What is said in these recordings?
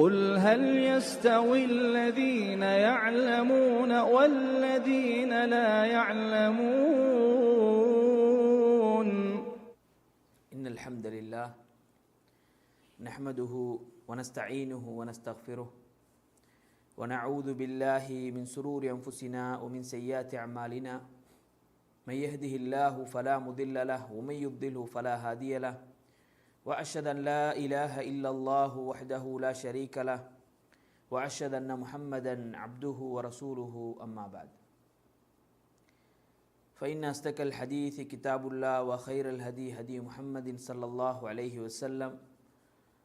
قل هل يستوي الذين يعلمون والذين لا يعلمون؟ إن الحمد لله نحمده ونستعينه ونستغفره ونعوذ بالله من سرور أنفسنا ومن سيئات أعمالنا من يهده الله فلا مضل له ومن يضلله فلا هادي له وأشهد أن لا إله إلا الله وحده لا شريك له وأشهد أن محمدا عبده ورسوله أما بعد. فإن أصدق الحديث كتاب الله وخير الهدي هدي محمد صلى الله عليه وسلم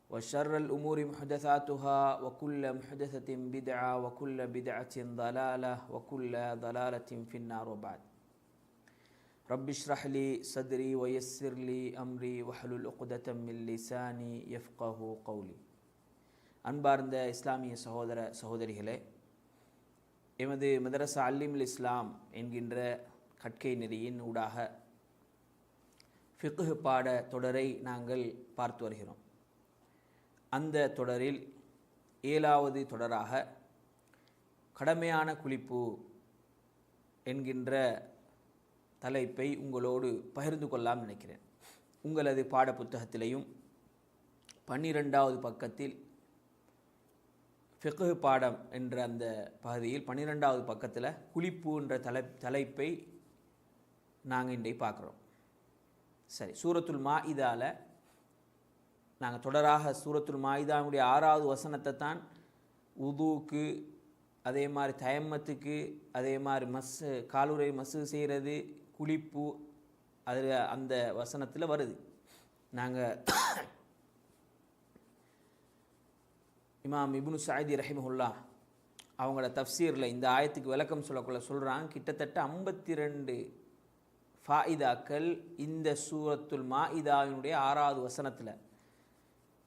وشر الأمور محدثاتها وكل محدثة بدعة وكل بدعة ضلالة وكل ضلالة في النار وبعد. رب اشرح لي صدري ويسر لي أمري واحلل عقدة من لساني يفقه قولي அன்பார்ந்த இஸ்லாமிய சகோதர சகோதரிகளே எமது மதரசா அல்லிமுல் இஸ்லாம் என்கின்ற கற்கை நெறியின் ஊடாக ஃபிக்ஹ் பாட தொடரை நாங்கள் பார்த்து வருகிறோம் அந்த தொடரில் ஏழாவது தொடராக கடமையான குளிப்பு என்கின்ற தலைப்பை உங்களோடு பகிர்ந்து கொள்ளலாம் நினைக்கிறேன். உங்களது பாட புத்தகத்திலையும் பன்னிரெண்டாவது பக்கத்தில் ஃபிகு பாடம் என்ற அந்த பகுதியில் பன்னிரெண்டாவது பக்கத்தில் குளிப்பு என்ற தலை தலைப்பை நாங்கள் இன்றைக்கு பார்க்குறோம். சரி சூரத்துல் மா இதால் நாங்கள் தொடராக சூரத்துல் மாயிதாவுடைய ஆறாவது வசனத்தை தான் உதுவுக்கு அதே மாதிரி தயம்மத்துக்கு அதே மாதிரி மஸ்ஸு காலுரை மசு செய்கிறது குளிப்பு அதில் அந்த வசனத்தில் வருது. நாங்கள் இமாம் இபுனு சாயிதி ரஹிமஹுல்லா அவங்களோட தஃப்சீரில் இந்த ஆயத்துக்கு விளக்கம் சொல்லக்குள்ள சொல்கிறாங்க கிட்டத்தட்ட ஐம்பத்தி ரெண்டு ஃபாயிதாக்கள் இந்த சூரத்துல் மாஇதாவினுடைய ஆறாவது வசனத்தில்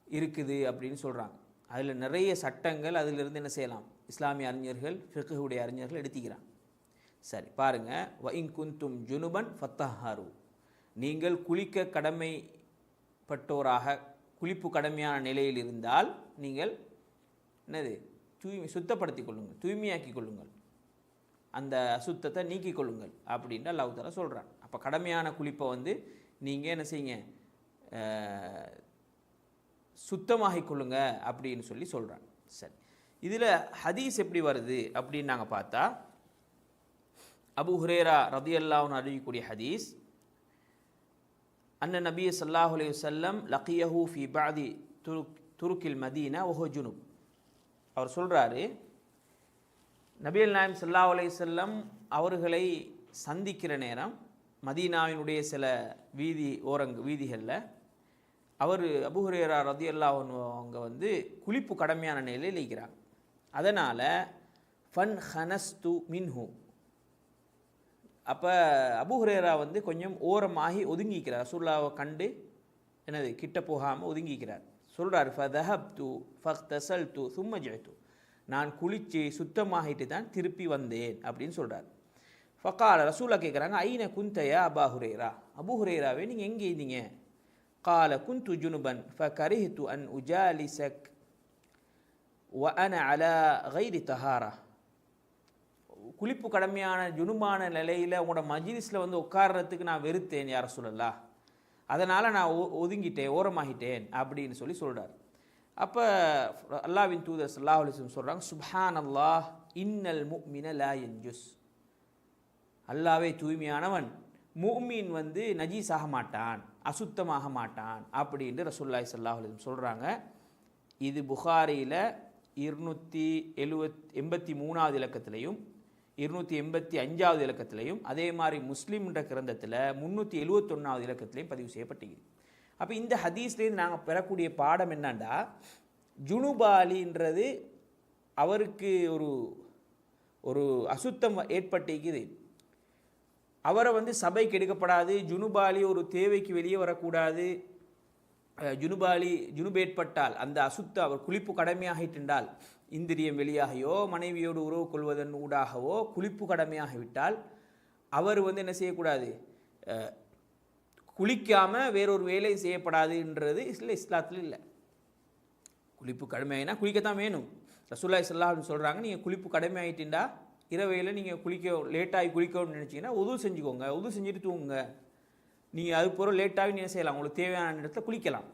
இருக்குது அப்படின்னு சொல்கிறாங்க அதில் நிறைய சட்டங்கள் அதிலிருந்து என்ன செய்யலாம்? இஸ்லாமிய அறிஞர்கள் ஃபிக்குடைய அறிஞர்கள் எடுத்துக்கிறாங்க. சரி பாருங்கள் வ குந்தும் ஜுனுபன் ஃபத்தஹாரு. நீங்கள் குளிக்க கடமைப்பட்டோராக குளிப்பு கடமையான நிலையில் இருந்தால் நீங்கள் என்னது? தூய்மை சுத்தப்படுத்தி கொள்ளுங்கள் தூய்மையாக்கி கொள்ளுங்கள். அந்த அசுத்தத்தை நீக்கிக் கொள்ளுங்கள் அப்படின்ட்டு அல்லாஹ் தஆலா சொல்கிறான் அப்போ கடமையான குளிப்பை வந்து நீங்கள் என்ன செய்யுங்க? சுத்தமாகி சுத்தமாகிக் கொள்ளுங்க அப்படின்னு சொல்லி சொல்கிறான் சரி. இதில் ஹதீஸ் எப்படி வருது அப்படின்னு நாங்கள் பார்த்தா அபு ஹுரேரா ரதியல்லாஹ்னு அறிவிக்கூடிய ஹதீஸ் அன்ன நபி சல்லாஹ் அலி வல்லம் லக்கியஹூ ஃபி பாதி துருக் துருக்கில் மதீனா ஒஹோ ஜுனுப். அவர் சொல்கிறாரு நபியல் நாயம் ஸல்லல்லாஹு அலைஹி வஸல்லம் அவர்களை சந்திக்கிற நேரம் மதீனாவினுடைய சில வீதி ஓரங் வீதிகளில் அவர் அபுஹுரேரா ரதியல்லா அவங்க வந்து குளிப்பு கடமையான நிலையில் இருக்கிறாங்க. அதனால் ஃபன் ஹனஸ்து மின்ஹு அப்போ அபுஹுரேரா வந்து கொஞ்சம் ஓரமாகி ஒதுங்கிக்கிறார். ரசூல்லாவை கண்டு என்னது? கிட்ட போகாமல் ஒதுங்கிக்கிறார். சொல்கிறார் ஃபதஹப் ஃபக் தசல் தூ சும்ம ஜெய்து நான் குளித்து சுத்தமாகிட்டு தான் திருப்பி வந்தேன் அப்படின்னு சொல்கிறார் ஃபக்கால ரசூலா கேட்குறாங்க ஐன குந்தையா அபா ஹுரேரா? அபு ஹுரேராவே நீங்கள் எங்கே இருந்தீங்க? கால குந்து ஜுனுபன் ஃபகரிஹ்து அன் உஜாலிசக் வ அன அலா கைரி தஹாரா. குளிப்பு கடமையான ஜுனுமான நிலையில் உங்களோட மஜிலிஸில் வந்து உட்கார்றதுக்கு நான் வெறுத்தேன் யார சொல்லலா? அதனால் நான் ஒ- ஒதுங்கிட்டேன் ஓரமாகிட்டேன் அப்படின்னு சொல்லி சொல்கிறார் அப்போ அல்லாவின் தூதர் ஸல்லல்லாஹு அலிஸ்லம் சொல்கிறாங்க சுஹான் அல்லாஹ் இன்னல் முஃமின லா யன்ஜுஸ். அல்லாவே தூய்மையானவன் மூமீன் வந்து நஜீஸ் ஆக மாட்டான் அசுத்தமாக மாட்டான் அப்படின்னு ரசூல்லாய் சல்லாஹ் அலிஸ்லம் சொல்கிறாங்க இது புகாரியில் இருநூற்றி எழுவத் எண்பத்தி மூணாவது இலக்கத்திலையும் இருநூற்றி எண்பத்தி அஞ்சாவது இலக்கத்திலையும் அதே மாதிரி முஸ்லீம்ன்ற கிரந்தத்தில் முந்நூற்றி எழுவத்தொன்னாவது இலக்கத்திலையும் பதிவு செய்யப்பட்டிருக்கு அப்போ இந்த ஹதீஸ்லேருந்து நாங்கள் பெறக்கூடிய பாடம் என்னண்டா? ஜுனுபாலின்றது அவருக்கு ஒரு ஒரு அசுத்தம் ஏற்பட்டிருக்குது. அவரை வந்து சபைக்கு எடுக்கப்படாது ஜுனுபாலி ஒரு தேவைக்கு வெளியே வரக்கூடாது. ஜுனுபாலி ஜுனுபாலி ஜுனுபேற்பட்டால் அந்த அசுத்த அவர் குளிப்பு கடமையாகிட்டால் இந்திரியம் வெளியாகவோ மனைவியோடு உறவு கொள்வதன் ஊடாகவோ குளிப்பு கடமையாகிவிட்டால் அவர் வந்து என்ன செய்யக்கூடாது? குளிக்காமல் வேறொரு வேலை செய்யப்படாதுன்றது இஸ்ல இஸ்லாத்தில் இல்லை. குளிப்பு கடமையாயினா குளிக்கத்தான் வேணும். ரசூல்லா இஸ்லாம்னு சொல்கிறாங்க நீங்கள் குளிப்பு கடுமையாயிட்டீண்டா இரவையில் நீங்கள் குளிக்க லேட்டாகி குளிக்கணும்னு நினச்சிங்கன்னா உதவு செஞ்சுக்கோங்க உதவு செஞ்சுட்டு தூங்குங்க. நீங்கள் அது போகிற லேட்டாகவே நீங்கள் செய்யலாம்? உங்களுக்கு தேவையான இடத்துல குளிக்கலாம்.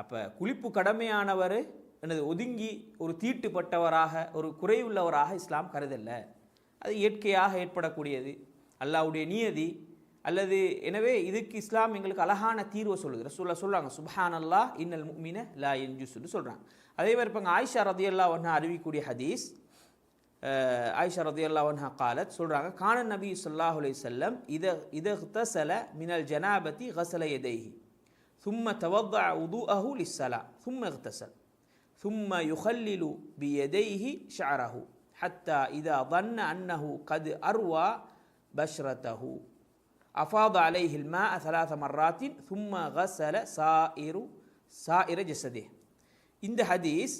அப்போ குளிப்பு கடமையானவர் எனது ஒதுங்கி ஒரு தீட்டுப்பட்டவராக ஒரு குறைவுள்ளவராக இஸ்லாம் கருதல்ல அது இயற்கையாக ஏற்படக்கூடியது. அல்லாவுடைய நியதி அல்லது எனவே இதுக்கு இஸ்லாம் எங்களுக்கு அழகான தீர்வை சொல்லுது. ரசூல்லா சொல்கிறாங்க சுபஹான் அல்லா இன்னல் மீன லா என்ஜூஸ்னு சொல்கிறாங்க அதே மாதிரி இப்போ ஆயிஷா ரதி அல்லா ஒன்னா அறிவிக்கூடிய ஹதீஸ் ஆயிஷா ரதி அல்லா காலத் சொல்கிறாங்க கான நபி சொல்லாஹ் அலி செல்லம் இத இதஹ்தசல மினல் ஜனாபதி ஹசல எதைஹி சும்ம தவத்தா உது அஹுல் இஸ்ஸலா சும்ம ஹ்தசல் ثم يخلل بيديه شعره حتى إذا ظن أنه قد أروى بشرته أفاض عليه الماء ثلاث مرات ثم غسل سائر سائر جسده இந்த ஹதீஸ்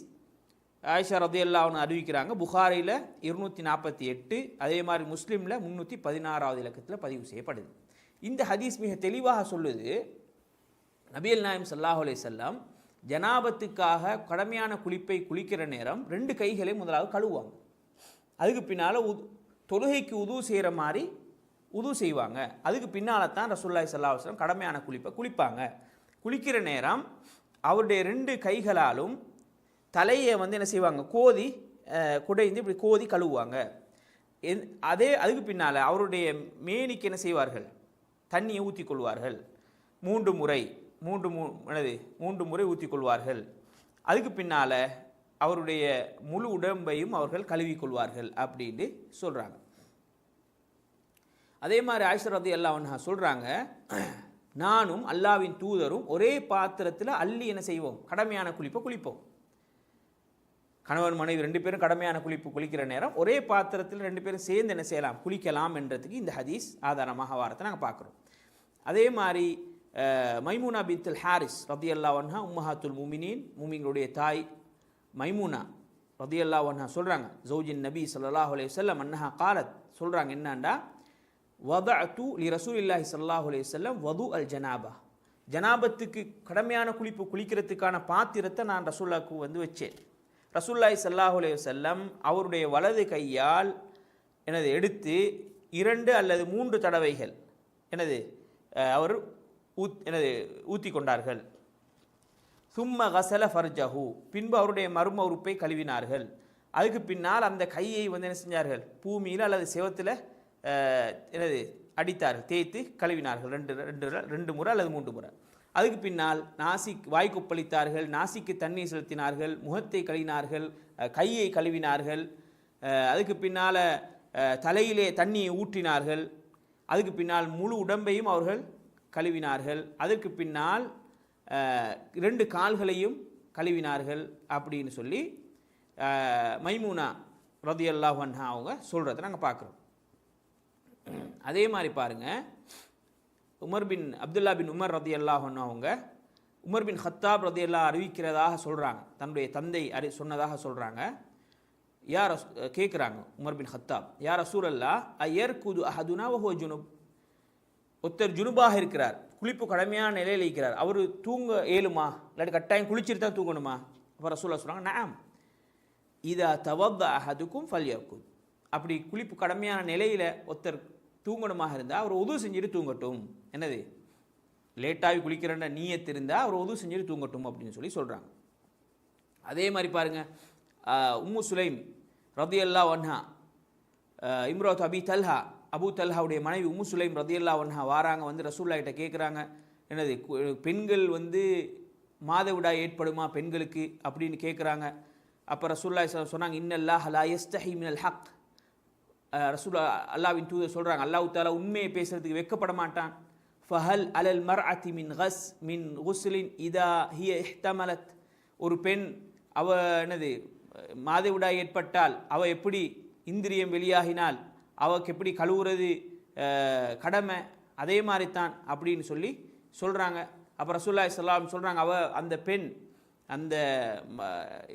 ஆயிஷா ரதியல்லாஹ்னு அறிவிக்கிறாங்க புகாரியில் இருநூற்றி நாற்பத்தி எட்டு அதே மாதிரி முஸ்லீமில் முந்நூற்றி பதினாறாவது இலக்கத்தில் பதிவு செய்யப்படுது இந்த ஹதீஸ் மிக தெளிவாக சொல்லுது நபியல் நாயம் ஸல்லல்லாஹு அலைஹி வஸல்லம் ஜனாபத்துக்காக கடமையான குளிப்பை குளிக்கிற நேரம் ரெண்டு கைகளை முதலாவது கழுவுவாங்க. அதுக்கு பின்னால் உது தொழுகைக்கு உது செய்கிற மாதிரி உது செய்வாங்க. அதுக்கு பின்னால் தான் ரசூல்லாய் ஸல்லல்லாஹு கடமையான குளிப்பை குளிப்பாங்க. குளிக்கிற நேரம் அவருடைய ரெண்டு கைகளாலும் தலையை வந்து என்ன செய்வாங்க? கோதி குடைந்து இப்படி கோதி கழுவுவாங்க. என் அதே அதுக்கு பின்னால் அவருடைய மேனிக்கு என்ன செய்வார்கள்? தண்ணியை ஊற்றி கொள்வார்கள் மூன்று முறை மூன்று மூ என்னது மூன்று முறை ஊற்றிக்கொள்வார்கள் அதுக்கு பின்னால் அவருடைய முழு உடம்பையும் அவர்கள் கழுவிக் கொள்வார்கள் அப்படின்னு சொல்கிறாங்க அதே மாதிரி ஆயிஷர் ரதி சொல்கிறாங்க நானும் அல்லாவின் தூதரும் ஒரே பாத்திரத்தில் அள்ளி என்ன செய்வோம்? கடமையான குளிப்பை குளிப்போம். கணவன் மனைவி ரெண்டு பேரும் கடமையான குளிப்பு குளிக்கிற நேரம் ஒரே பாத்திரத்தில் ரெண்டு பேரும் சேர்ந்து என்ன செய்யலாம்? குளிக்கலாம் என்றதுக்கு இந்த ஹதீஸ் ஆதாரமாக வாரத்தை நாங்கள் பார்க்குறோம். அதே மாதிரி மைமூனா பின்துல் ஹாரிஸ் ரதி அல்லா வன்ஹா உம்மஹாத்துல் முமினின் மூமிங்களுடைய தாய் மைமூனா ரதி அல்லா வன்ஹா சொல்கிறாங்க ஜௌஜின் நபி ஸல்லல்லாஹு அலைஹி வல்லம் அன்னஹா காலத் சொல்கிறாங்க என்னண்டா? வதஅத்து லி ரசூலில்லாஹி ஸல்லல்லாஹு அலைஹி வல்லம் வது அல் ஜனாபா. ஜனாபத்துக்கு கடமையான குளிப்பு குளிக்கிறதுக்கான பாத்திரத்தை நான் ரசூல்லாக்கு வந்து வச்சேன். ரசூல்லாய் ஸல்லல்லாஹு அலைஹி வஸல்லம் அவருடைய வலது கையால் எனது எடுத்து இரண்டு அல்லது மூன்று தடவைகள் எனது அவர் ஊத் எனது ஊற்றி கொண்டார்கள் சும்ம கசல ஃபர்ஜஹு. பின்பு அவருடைய மர்ம உறுப்பை கழுவினார்கள். அதுக்கு பின்னால் அந்த கையை வந்து என்ன செஞ்சார்கள்? பூமியில் அல்லது செவத்தில் எனது அடித்தார்கள். தேய்த்து கழுவினார்கள். ரெண்டு ரெண்டு ரெண்டு முறை அல்லது மூன்று முறை. அதுக்கு பின்னால் நாசிக் வாய் கொப்பளித்தார்கள். நாசிக்கு தண்ணீர் செலுத்தினார்கள். முகத்தை கழுவினார்கள். கையை கழுவினார்கள். அதுக்கு பின்னால் தலையிலே தண்ணியை ஊற்றினார்கள். அதுக்கு பின்னால் முழு உடம்பையும் அவர்கள் கழுவினார்கள். அதற்கு பின்னால் அஹ், ரெண்டு கால்களையும் கழுவினார்கள் அப்படின்னு சொல்லி அஹ், மைமூனா ரதியல்லாஹு அவங்க சொல்கிறத நாங்கள் பார்க்குறோம். அதே மாதிரி பாருங்க Umar bin Abdullah bin Umar ரதி அவங்க உமர் பின் ஹத்தாப் ரதி அறிவிக்கிறதாக சொல்கிறாங்க தன்னுடைய தந்தை அறி சொன்னதாக சொல்கிறாங்க யார் கேட்குறாங்க உமர் பின் ஹத்தாப் யார் அசூர் அல்லா ஐயர் குது அஹதுனா ஓஹோ ஜுனுப்? ஒருத்தர் ஜுனுபாக இருக்கிறார் குளிப்பு கடமையான நிலையில் இருக்கிறார். அவர் தூங்க ஏழுமா? இல்லாட்டி கட்டாயம் குளிச்சுட்டு தான் தூங்கணுமா? அப்போ ரசூலா சொல்கிறாங்க நாம் இதா தவத்த அஹதுக்கும் ஃபல்யர்க்கும் அப்படி குளிப்பு கடமையான நிலையில் ஒருத்தர் தூங்கணுமாக இருந்தால் அவர் உதவு செஞ்சுட்டு தூங்கட்டும். என்னது? லேட்டாகி குளிக்கிறன்ற நீயத்து இருந்தால் அவர் உதவு செஞ்சுட்டு தூங்கட்டும் அப்படின்னு சொல்லி சொல்கிறாங்க அதே மாதிரி பாருங்கள் உம்மு சுலைம் ரதி அல்லா வன்ஹா இம்ரோத் அபி தல்ஹா அபு தல்ஹாவுடைய மனைவி உம்மு சுலைம் ரதியல்லா ஒன்ஹா வாராங்க வந்து ரசூல்லா கிட்ட கேட்குறாங்க என்னது பெண்கள் வந்து மாதவிடாய் ஏற்படுமா பெண்களுக்கு அப்படின்னு கேட்குறாங்க அப்போ ரசூல்லா சொன்னாங்க இன்னல்லாஹ் லா யஸ்தஹி மினல் ஹக். ரசூல்லா அல்லாவின் தூதர் சொல்கிறாங்க அல்லாஹ் தாலா உண்மையை பேசுகிறதுக்கு வெக்கப்பட மாட்டான். ஃபஹல் அலல் மர் அத்தி மின் ஹஸ் மின் ஹுஸ்லின் இதா ஹிய இஹ்தமலத். ஒரு பெண் அவ என்னது மாதவிடாய் ஏற்பட்டால் அவ எப்படி இந்திரியம் வெளியாகினால் அவக்கு எப்படி கழுவுறது கடமை அதே மாதிரி தான் அப்படின்னு சொல்லி சொல்கிறாங்க அப்போ ரசூல்லாய் சொல்லாம் சொல்கிறாங்க அவ அந்த பெண் அந்த ம,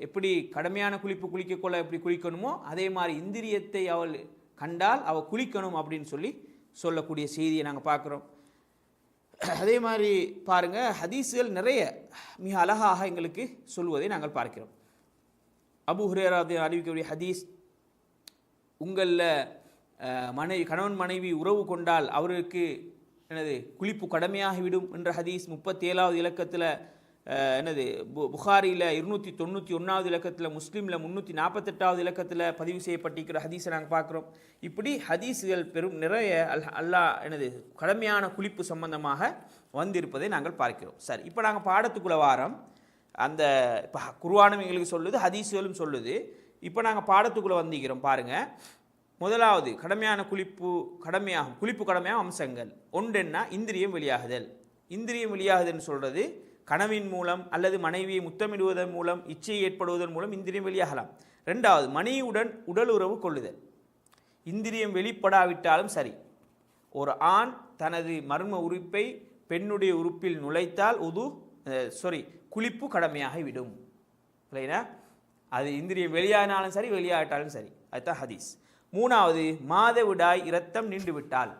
எப்படி கடமையான குளிப்பு குளிக்கக்குள்ள எப்படி குளிக்கணுமோ அதே மாதிரி இந்திரியத்தை அவள் கண்டால் அவள் குளிக்கணும் அப்படின்னு சொல்லி சொல்லக்கூடிய செய்தியை நாங்கள் பார்க்குறோம். அதே மாதிரி பாருங்கள் ஹதீஸுகள் நிறைய மிக அழகாக எங்களுக்கு சொல்வதை நாங்கள் பார்க்கிறோம். அபு ஹுரேராது அறிவிக்கக்கூடிய ஹதீஸ் உங்களில் மனைவி கணவன் மனைவி உறவு கொண்டால் அவருக்கு எனது குளிப்பு கடமையாகிவிடும் என்ற ஹதீஸ் முப்பத்தி ஏழாவது இலக்கத்தில் என்னது பு- புகாரியில் இருநூற்றி தொண்ணூற்றி ஒன்றாவது இலக்கத்தில் முஸ்லீமில் முந்நூற்றி நாற்பத்தெட்டாவது இலக்கத்தில் பதிவு செய்யப்பட்டிருக்கிற ஹதீஸை நாங்கள் பார்க்குறோம். இப்படி ஹதீஸுகள் பெரும் நிறைய அல் அல்லாஹ் எனது கடமையான குளிப்பு சம்பந்தமாக வந்திருப்பதை நாங்கள் பார்க்கிறோம். சரி இப்போ நாங்கள் பாடத்துக்குள்ள வாரம். அந்த இப்போ குர்ஆனும் எங்களுக்கு சொல்லுது ஹதீஸுகளும் சொல்லுது. இப்போ நாங்கள் பாடத்துக்குள்ளே வந்திக்கிறோம் பாருங்கள் முதலாவது கடமையான குளிப்பு கடமையாகும் குளிப்பு கடமையாக அம்சங்கள். ஒன்றென்னா இந்திரியம் வெளியாகுதல். இந்திரியம் வெளியாகுதுன்னு சொல்கிறது கனவின் மூலம் அல்லது மனைவியை முத்தமிடுவதன் மூலம் இச்சை ஏற்படுவதன் மூலம் இந்திரியம் வெளியாகலாம். ரெண்டாவது மனைவியுடன் உடல் உறவு கொள்ளுதல். இந்திரியம் வெளிப்படாவிட்டாலும் சரி ஒரு ஆண் தனது மர்ம உறுப்பை பெண்ணுடைய உறுப்பில் நுழைத்தால் உது சாரி குளிப்பு கடமையாகி விடும். இல்லைனா அது இந்திரியம் வெளியானாலும் சரி வெளியாகிட்டாலும் சரி. அதுதான் ஹதீஸ். மூணாவது மாதவிடாய் இரத்தம் நின்று விட்டால்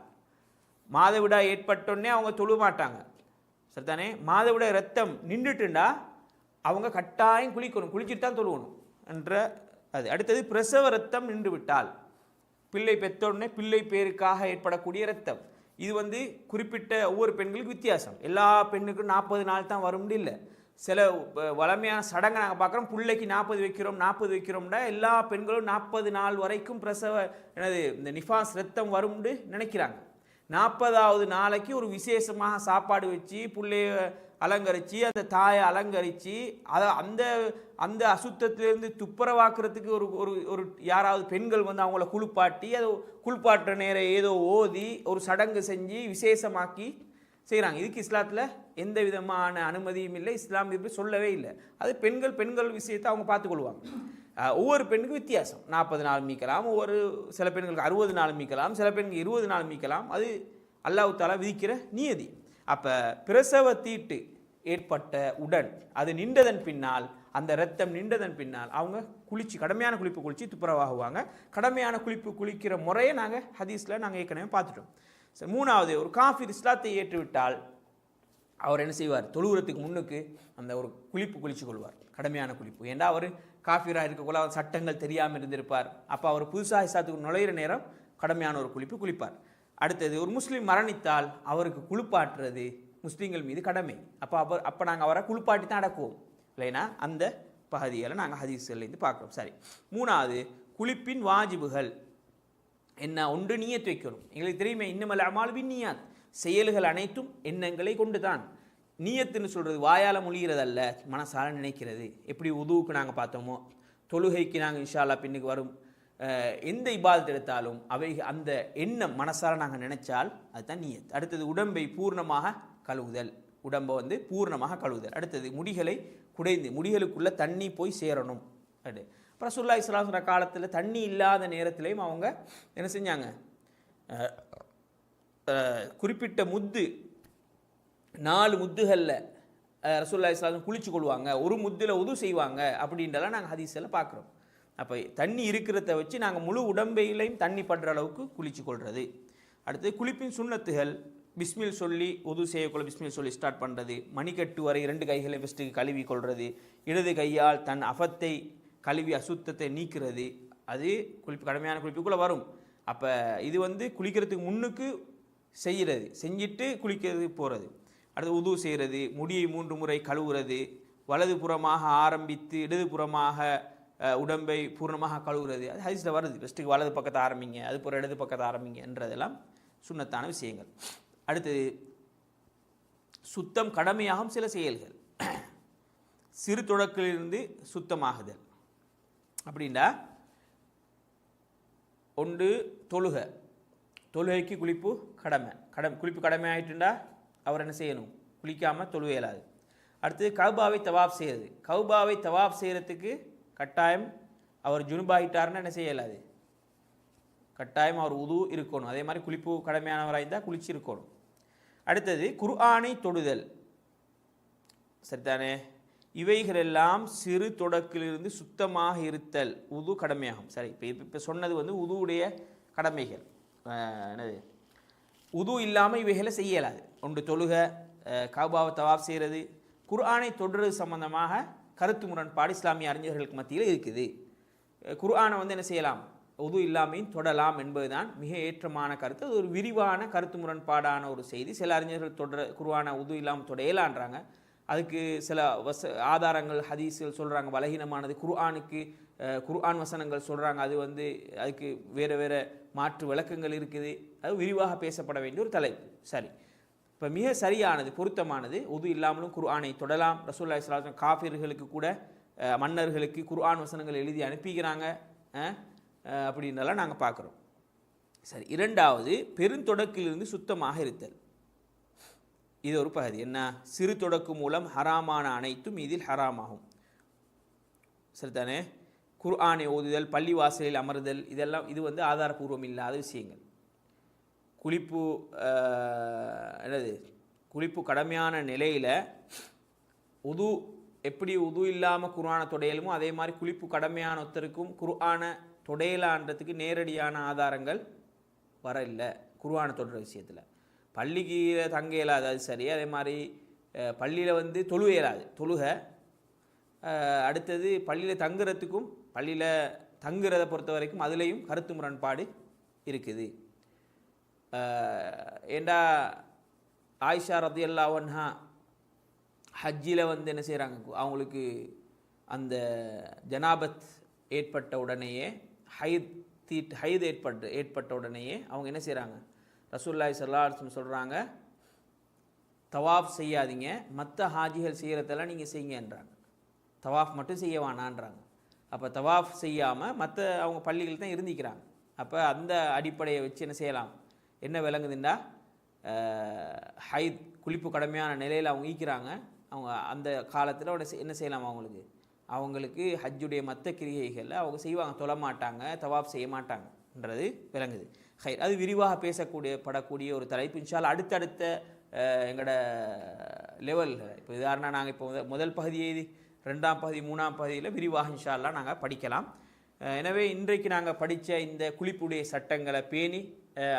மாதவிடாய் ஏற்பட்டோடனே அவங்க தொழுமாட்டாங்க சரிதானே? மாதவிடாய் இரத்தம் நின்றுட்டுண்டா அவங்க கட்டாயம் குளிக்கணும். குளிச்சுட்டு தான் தொழுவணும் என்ற அது. அடுத்தது பிரசவ ரத்தம் நின்று விட்டால் பிள்ளை பெற்றோடனே பிள்ளை பேருக்காக ஏற்படக்கூடிய ரத்தம் இது வந்து குறிப்பிட்ட ஒவ்வொரு பெண்களுக்கு வித்தியாசம். எல்லா பெண்ணுக்கும் நாற்பது நாள் தான் வரும்னு இல்லை. சில வளமையான சடங்கை நாங்கள் பார்க்குறோம் பிள்ளைக்கு நாற்பது வைக்கிறோம் நாற்பது வைக்கிறோம்னா எல்லா பெண்களும் நாற்பது நாள் வரைக்கும் பிரசவ என்னது இந்த நிஃபாஸ் ரத்தம் வரும்னு நினைக்கிறாங்க. நாற்பதாவது நாளைக்கு ஒரு விசேஷமாக சாப்பாடு வச்சு புள்ளைய அலங்கரித்து அந்த தாயை அலங்கரித்து அதை அந்த அந்த அசுத்தத்திலேருந்து துப்புரவாக்குறதுக்கு ஒரு ஒரு ஒரு யாராவது பெண்கள் வந்து அவங்கள குளிப்பாட்டி அதை குளிப்பாட்டுற நேரம் ஏதோ ஓதி ஒரு சடங்கு செஞ்சு விசேஷமாக்கி செய்கிறாங்க இதுக்கு இஸ்லாத்தில் எந்த விதமான அனுமதியும் இல்லை. இஸ்லாம் இப்படி சொல்லவே இல்லை. அது பெண்கள் பெண்கள் விஷயத்தை அவங்க பார்த்துக்கொள்வாங்க. ஒவ்வொரு பெண்ணுக்கு வித்தியாசம். நாற்பது நாள் மீக்கலாம் ஒவ்வொரு சில பெண்களுக்கு அறுபது நாள் மீக்கலாம் சில பெண்களுக்கு இருபது நாள் மீக்கலாம் அது அல்லாஹு தாலா விதிக்கிற நியதி. அப்போ பிரசவ தீட்டு ஏற்பட்ட உடன் அது நின்றதன் பின்னால் அந்த ரத்தம் நின்றதன் பின்னால் அவங்க குளிச்சு கடமையான குளிப்பு குளித்து துப்புரவாகுவாங்க. கடமையான குளிப்பு குளிக்கிற முறையை நாங்கள் ஹதீஸில் நாங்கள் ஏற்கனவே பார்த்துட்டோம். சரி, மூணாவது ஒரு காஃபிர் இஸ்லாத்தை ஏற்றுவிட்டால் அவர் என்ன செய்வார்? தொழுகிறதுக்கு முன்னுக்கு அந்த ஒரு குளிப்பு குளிச்சு கொள்வார். கடமையான குளிப்பு. ஏண்டா அவர் காஃபீராக இருக்கக்குள்ள அவர் சட்டங்கள் தெரியாமல் இருந்திருப்பார்? அப்போ அவர் புதுசாக இஸ்லாத்துக்கு நுழையிற நேரம் கடமையான ஒரு குளிப்பு குளிப்பார். அடுத்தது ஒரு முஸ்லீம் மரணித்தால் அவருக்கு குளிப்பாட்டுறது முஸ்லீம்கள் மீது கடமை. அப்போ அவர் அப்போ நாங்கள் அவரை குளிப்பாட்டி தான் அடக்குவோம். இல்லைன்னா அந்த பகுதிகளை நாங்கள் ஹதீஸ்கள்லேருந்து பார்க்குறோம். சரி. மூணாவது குளிப்பின் வாஜிபுகள். என்ன ஒன்று நீயத் வைக்கணும். எங்களுக்கு தெரியுமே இன்னமல் அமால் நீயாத். செயல்கள் அனைத்தும் எண்ணங்களை கொண்டு தான் நீயத்துன்னு சொல்கிறது வாயால் மொழிகிறதல்ல மனசால நினைக்கிறது. எப்படி உதுவுக்கு நாங்கள் பார்த்தோமோ தொழுகைக்கு நாங்கள் இன்ஷால்லா பின்னுக்கு வரும் எந்த இபாதத்தை எடுத்தாலும் அவை அந்த எண்ணம் மனசால நாங்கள் நினைச்சால் அதுதான் நீயத். அடுத்தது உடம்பை பூர்ணமாக கழுவுதல். உடம்பை வந்து பூர்ணமாக கழுவுதல். அடுத்தது முடிகளை குடைந்து முடிகளுக்குள்ளே தண்ணி போய் சேரணும். அப்படி அப்புறம் சுல்லா சொன்ன காலத்தில் தண்ணி இல்லாத நேரத்திலையும் அவங்க என்ன செஞ்சாங்க? குறிப்பிட்ட முத்து நாலு முத்துகளில் ரசூல்லா இஸ்லாம் குளிச்சு கொள்வாங்க. ஒரு முத்தில் உது செய்வாங்க அப்படின்றலாம் நாங்கள் ஹதீஸில் பார்க்குறோம். அப்போ தண்ணி இருக்கிறத வச்சு நாங்கள் முழு உடம்பையிலையும் தண்ணி படுற அளவுக்கு குளிச்சு கொள்வது அடுத்து குளிப்பின் சுண்ணத்துகள் பிஸ்மில் சொல்லி உது செய்யக்குள்ள பிஸ்மில் சொல்லி ஸ்டார்ட் பண்ணுறது மணிக்கட்டு வரை இரண்டு கைகளை ஃபஸ்ட்டு கழுவி கொள்வது இடது கையால் தன் அஃபத்தை கழுவி அசுத்தத்தை நீக்கிறது அது குளிப்பு கடுமையான குளிப்புக்குள்ளே வரும். அப்போ இது வந்து குளிக்கிறதுக்கு முன்னுக்கு செய்கிறது செஞ்சுட்டு குளிக்கிறது போகிறது அடுத்து உது செய்கிறது முடியை மூன்று முறை கழுவுறது வலது புறமாக ஆரம்பித்து இடது புறமாக உடம்பை பூர்ணமாக கழுவுறது அது ஹரிசில் வருது. ஃபஸ்ட்டுக்கு வலது பக்கத்தை ஆரம்பிங்க அது போகிற இடது பக்கத்தை ஆரம்பிங்கன்றதெல்லாம் சுண்ணத்தான விஷயங்கள். அடுத்தது சுத்தம் கடமையாகும் சில செயல்கள். சிறு தொடக்கிலிருந்து சுத்தமாகுதல். அப்படின்னா ஒன்று தொழுகை. தொழுகைக்கு குளிப்பு கடமை. கடம் குளிப்பு கடமை ஆயிட்டுண்டா அவர் என்ன செய்யணும்? குளிக்காமல் தொழுக இயலாது. அடுத்தது கவுபாவை தவாப் செய்கிறது கவுபாவை தவாப் செய்கிறதுக்கு கட்டாயம் அவர் ஜுனுபாயிட்டாருன்னா என்ன செய்ய இயலாது? கட்டாயம் அவர் உது இருக்கணும். அதே மாதிரி குளிப்பு கடமையானவராக இருந்தால் குளிச்சு இருக்கணும் அடுத்தது குர்ஆனை தொடுதல். சரிதானே? இவைகளெல்லாம் சிறு தொடக்கிலிருந்து சுத்தமாக இருத்தல். உது கடமையாகும். சரி இப்போ இப்போ சொன்னது வந்து உதுவுடைய கடமைகள். என்னது? உது இல்லாமல் இவைகளை செய்யலாது. ஒன்று தொழுக காபாவை தவாப் செய்கிறது குர்ஆனை தொடுறது சம்பந்தமாக கருத்து முரண்பாடு இஸ்லாமிய அறிஞர்களுக்கு மத்தியில் இருக்குது. குர்ஆனை வந்து என்ன செய்யலாம்? உது இல்லாமையும் தொடலாம் என்பதுதான் மிக ஏற்றமான கருத்து. அது ஒரு விரிவான கருத்து முரண்பாடான ஒரு செய்தி. சில அறிஞர்கள் தொடர குர்ஆனை உது இல்லாமல் தொடையலான்றாங்க அதுக்கு சில வச ஆதாரங்கள் ஹதீஸ்கள் சொல்கிறாங்க பலகீனமானது. குர்ஆனுக்கு குர்ஆன் வசனங்கள் சொல்கிறாங்க அது வந்து அதுக்கு வேறு வேறு மாற்று விளக்கங்கள் இருக்குது. அது விரிவாக பேசப்பட வேண்டிய ஒரு தலைப்பு. சரி. இப்போ மிக சரியானது பொருத்தமானது உது இல்லாமலும் குர்ஆனை தொடலாம். ரசூல்லா இஸ்லாம் காஃபிர்களுக்கு கூட மன்னர்களுக்கு குர்ஆன் வசனங்கள் எழுதி அனுப்பிக்கிறாங்க. அஹ், நாங்கள் பார்க்குறோம். சரி. இரண்டாவது பெருந்தொடக்கிலிருந்து சுத்தமாக இருத்தல். இது ஒரு பகுதி. என்ன? சிறு தொடக்கு மூலம் ஹராமான அனைத்தும் இதில் ஹராமாகும். சரிதானே? குர்ஆனை ஓதுதல் பள்ளிவாசலில் அமர்தல் இதெல்லாம் இது வந்து ஆதாரபூர்வம் இல்லாத விஷயங்கள். குளிப்பு என்னது? குளிப்பு கடமையான நிலையில் உது எப்படி உது இல்லாமல் குர்ஆனை தொடையலுமோ அதே மாதிரி குளிப்பு கடமையான ஒருத்தருக்கும் குர்ஆனை தொடையலான்றதுக்கு நேரடியான ஆதாரங்கள் வரல குர்ஆனை தொடர விஷயத்தில். பள்ளிக்கு தங்க இயலாது அது சரி அதே மாதிரி பள்ளியில் வந்து தொழு இயலாது தொழுக. அடுத்தது பள்ளியில் தங்குறதுக்கும் பள்ளியில் தங்குறதை பொறுத்த வரைக்கும் அதுலேயும் கருத்து முரண்பாடு இருக்குது. ஏண்டா ஆயிஷா ரதி அல்லாவன்ஹா ஹஜ்ஜில் வந்து என்ன செய்கிறாங்க அவங்களுக்கு அந்த ஜனாபத் ஏற்பட்ட உடனேயே ஹைத் தீட் ஹைத் ஏற்பட்டு ஏற்பட்ட உடனேயே அவங்க என்ன செய்கிறாங்க ரசூல்லாய் சல்லாஹம் சொல்கிறாங்க தவாஃப் செய்யாதீங்க மற்ற ஹாஜிகள் செய்கிறதெல்லாம் நீங்கள் செய்யுங்கன்றாங்க. தவாஃப் மட்டும் செய்ய வேணான்றாங்க. அப்போ தவாஃப் செய்யாமல் மற்ற அவங்க பள்ளிகள் தான் இருந்திக்கிறாங்க அப்போ அந்த அடிப்படையை வச்சு என்ன செய்யலாம்? என்ன விளங்குதுண்டா? ஹைத் குளிப்பு கடமையான நிலையில் அவங்க ஈக்கிறாங்க அவங்க அந்த காலத்தில் அவட என்ன செய்யலாம் அவங்களுக்கு? அவங்களுக்கு ஹஜ்ஜுடைய மற்ற கிரியைகளில் அவங்க செய்வாங்க. தொழ மாட்டாங்க தவாப் செய்ய மாட்டாங்கன்றது விளங்குது. ஹை அது விரிவாக பேசக்கூடிய படக்கூடிய ஒரு தலைப்பு. இன்ஷால் அடுத்தடுத்த எங்களோட லெவல் இப்போ உதாரணம் நாங்கள் இப்போ முதல் பகுதியை ரெண்டாம் பகுதி மூணாம் பகுதியில் விரிவாக இன்ஷால்லாம் நாங்கள் படிக்கலாம். எனவே இன்றைக்கு நாங்கள் படித்த இந்த குளிப்புடைய சட்டங்களை பேணி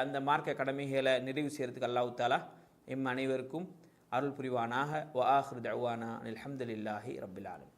அந்த மார்க்க கடமைகளை நிறைவு செய்கிறதுக்கு அல்லாவுத்தாலா தாலா எம் அனைவருக்கும் அருள் புரிவானாக. வ ஆஹிரு தஅவானா அல்ஹம்துலில்லாஹி ரப்பில் ஆலமீன்